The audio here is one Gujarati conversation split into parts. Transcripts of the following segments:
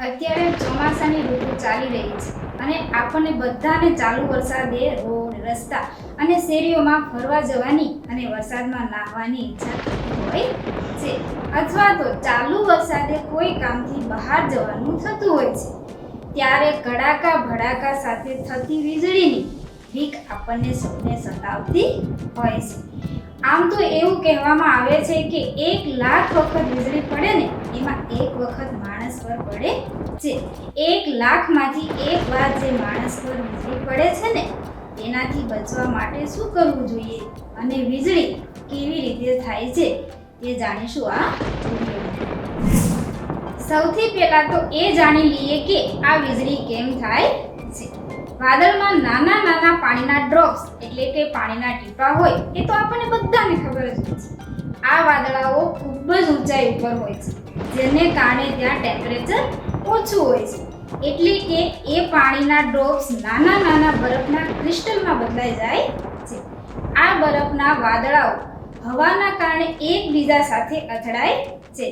અત્યારે ચોમાસાની ઋતુ ચાલી રહી છે અને આપણને બધાને ચાલુ વરસાદે રોડ, રસ્તા અને શેરીઓમાં ફરવા જવાની અને વરસાદમાં નાહવાની ઈચ્છા હોય છે. અથવા તો ચાલુ વરસાદે કોઈ કામથી બહાર જવાનું થતું હોય છે. ત્યારે કડાકા ભડાકા સાથે થતી વીજળીની ભીખ આપણને સૌને સતાવતી હોય છે. આમ તો એવું કહેવામાં આવે છે કે એક લાખ વખત વીજળી પડે ને, એમાં એક વખત માણસ પર પડે છે. એક લાખમાંથી એક વાર જે માણસ પર વીજળી પડે છે ને તેનાથી બચવા માટે શું કરવું જોઈએ? અને વીજળી કેવી રીતે થાય છે? તે જાણીશું આ સૌથી પહેલા તો એ જાણી લઈએ કે આ વીજળી કેમ થાય છે. વાદળમાં નાના નાના ડ્રોપ્સ એટલે કે પાણીના ટીપા હોય એ તો આપણને બધાને ખબર જ હોય છે. આ વાદળાઓ ખૂબ જ ઊંચાઈ ઉપર હોય છે, જેને કારણે ત્યાં ટેમ્પરેચર ઓછું હોય છે. એટલે કે એ પાણીના ડ્રોપ્સ નાના નાના બરફના ક્રિસ્ટલમાં બદલાઈ જાય છે. આ બરફના વાદળાઓ હવાના કારણે એકબીજા સાથે અથડાય છે,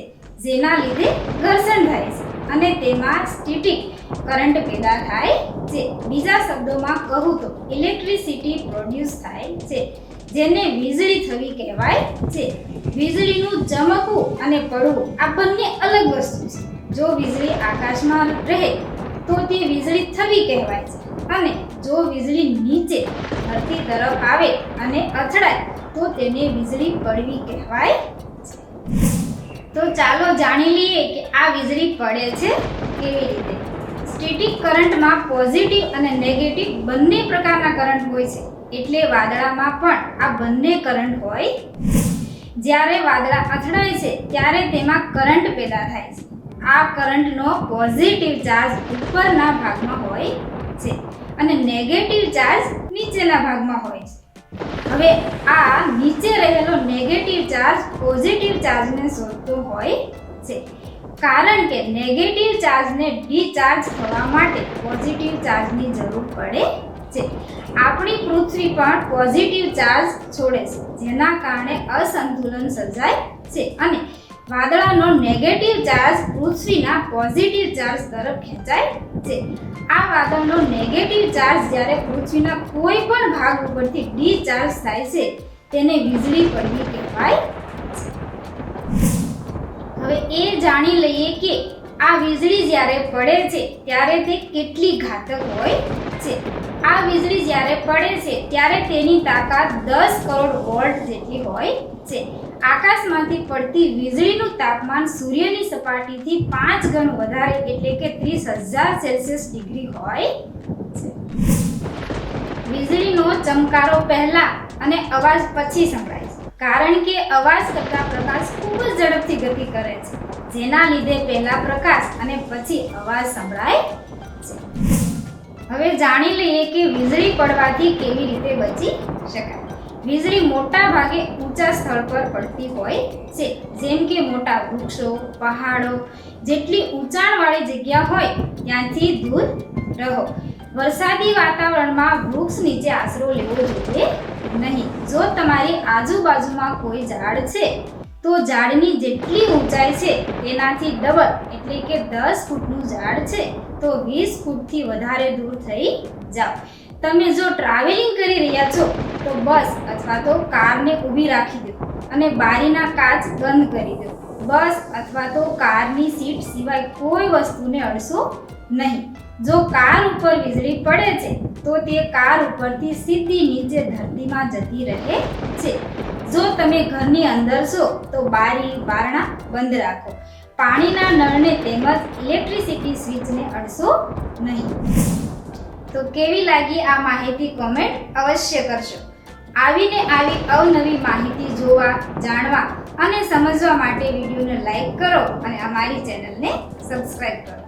જેના લીધે ઘર્ષણ થાય છે. અને તેમાં સ્ટેટિક કરંટ પેદા થાય છે. બીજા શબ્દોમાં કહું તો ઇલેક્ટ્રિસિટી પ્રોડ્યુસ થાય છે, જેને વીજળી થવી કહેવાય છે. વીજળીનું ચમકવું અને પડવું આ બંને અલગ વસ્તુ છે. જો વીજળી આકાશમાં રહે તો તે વીજળી થવી કહેવાય છે અને જો વીજળી નીચે ધરતી તરફ આવે અને અથડાય તો તેને વીજળી પડવી કહેવાય તો ચાલો જાણી લઈએ કે આ વીજળી પડે છે કેવી રીતે? સ્ટેટિક કરંટમાં પોઝિટિવ અને નેગેટિવ બંને પ્રકારના કરંટ હોય છે. એટલે વાદળામાં પણ આ બંને કરંટ હોય. જ્યારે વાદળા અથડાય છે, ત્યારે તેમાં કરંટ પેદા થાય છે. આ કરંટનો પોઝિટિવ ચાર્જ ઉપરના ભાગમાં હોય છે અને નેગેટિવ ચાર્જ નીચેના ભાગમાં હોય છે. હવે આ નીચે રહેલો નેગેટિવ ચાર્જ પોઝિટિવ ચાર્જને શોધતો હોય છે. કારણ કે નેગેટિવ ચાર્જને ડિચાર્જ થવા માટે પોઝિટિવ ચાર્જની જરૂર પડે છે. આપણી પૃથ્વી પણ પોઝિટિવ ચાર્જ છોડે છે, જેના કારણે અસંતુલન સર્જાય છે અને વાદળાનો નેગેટિવ ચાર્જ પૃથ્વીના પોઝિટિવ ચાર્જ તરફ ખેંચાય છે. આ વાદળનો નેગેટિવ ચાર્જ જ્યારે પૃથ્વીના કોઈ પણ ભાગ ઉપરથી ડિચાર્જ થાય છે, તેને વીજળી પડવી કહેવાય હવે એ જાણી લઈએ કે આ વીજળી જ્યારે પડે છે, ત્યારે તે કેટલી ઘાતક હોય છે. આ વીજળી જ્યારે પડે છે, ત્યારે તેની તાકાત દસ કરોડ વોલ્ટ જેટલી હોય છે. આકાશમાંથી પડતી વીજળીનું તાપમાન સૂર્યની સપાટીથી પાંચ ગણું વધારે એટલે કે ત્રીસ હજાર સેલ્સિયસ ડિગ્રી હોય છે. વીજળીનો ચમકારો પહેલા અને અવાજ પછી સંભળાય છે. કારણ કે અવાજ કરતા પ્રકાશ ખૂબ જ ઝડપથી ગતિ કરે છે. જેના લીધે પહેલા પ્રકાશ અને પછી અવાજ સંભળાય છે. હવે જાણી લઈએ કે વીજળી પડવાથી કેવી રીતે બચી શકાય. વીજળી મોટા ભાગે ઊંચા સ્થળ પર પડતી હોય છે. જેમ કે મોટા વૃક્ષો, પહાડો, જેટલી ઊંચાણવાળી જગ્યા હોય ત્યાંથી દૂર રહો. વરસાદી વાતાવરણમાં વૃક્ષ નીચે આશરો લેવો જોઈએ નહીં. જો તમારી આજુબાજુમાં કોઈ ઝાડ છે, તો ઝાડની જેટલી ઊંચાઈ છે તેનાથી ડબલ એટલે કે દસ ફૂટનું ઝાડ છે, તો વીસ ફૂટથી વધારે દૂર થઈ જાઓ. તમે જો ટ્રાવેલિંગ કરી રહ્યા છો, તો બસ અથવા તો કારને ઊભી રાખી દો અને બારીના કાચ બંધ કરી દો. બસ અથવા તો કારની સીટ સિવાય કોઈ વસ્તુને અડશો નહીં. જો કાર ઉપર વીજળી પડે છે, તો તે કાર ઉપરથી સીધી નીચે ધરતીમાં જતી રહે છે. જો તમે ઘરની અંદર છો, તો બારી, બારણા બંધ રાખો. પાણીના નળને તેમજ ઇલેક્ટ્રિસિટી સ્વિચને અડશો નહીં. તો કેવી લાગી આ માહિતી કોમેન્ટ અવશ્ય કરશો આવીને આવી અવનવી માહિતી જોવા, જાણવા અને સમજવા માટે વિડીયોને લાઈક કરો અને અમારી ચેનલને સબસ્ક્રાઈબ કરો.